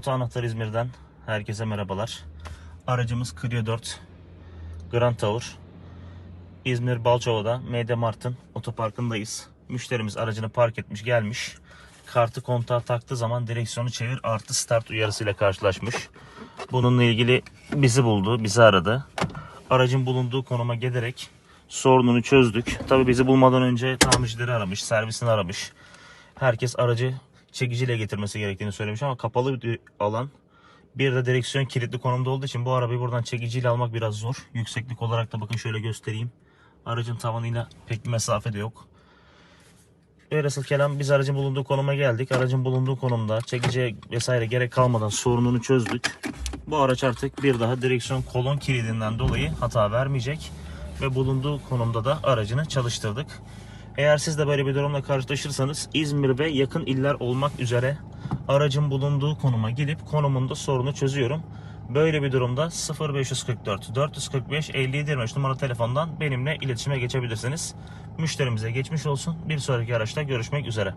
Oto Anahtar İzmir'den herkese merhabalar. Aracımız Clio 4 Grand Tour. İzmir Balçova'da MD otoparkındayız. Müşterimiz aracını park etmiş gelmiş. Kartı kontağa taktığı zaman direksiyonu çevir artı start uyarısıyla karşılaşmış. Bununla ilgili bizi buldu, bizi aradı. Aracın bulunduğu konuma gelerek sorununu çözdük. Tabii bizi bulmadan önce tamircileri aramış, servisini aramış. Herkes aracı çekiciyle getirmesi gerektiğini söylemiş ama kapalı bir alan. Bir de direksiyon kilitli konumda olduğu için bu arabayı buradan çekiciyle almak biraz zor. Yükseklik olarak da bakın şöyle göstereyim. Aracın tavanıyla pek bir mesafe de yok. Velhasıl kelam biz aracın bulunduğu konuma geldik. Aracın bulunduğu konumda çekici vesaire gerek kalmadan sorununu çözdük. Bu araç artık bir daha direksiyon kolon kilidinden dolayı hata vermeyecek. Ve bulunduğu konumda da aracını çalıştırdık. Eğer siz de böyle bir durumla karşılaşırsanız İzmir ve yakın iller olmak üzere aracın bulunduğu konuma gelip konumunda sorunu çözüyorum. Böyle bir durumda 0544 445 57 23 numaralı telefondan benimle iletişime geçebilirsiniz. Müşterimize geçmiş olsun. Bir sonraki araçta görüşmek üzere.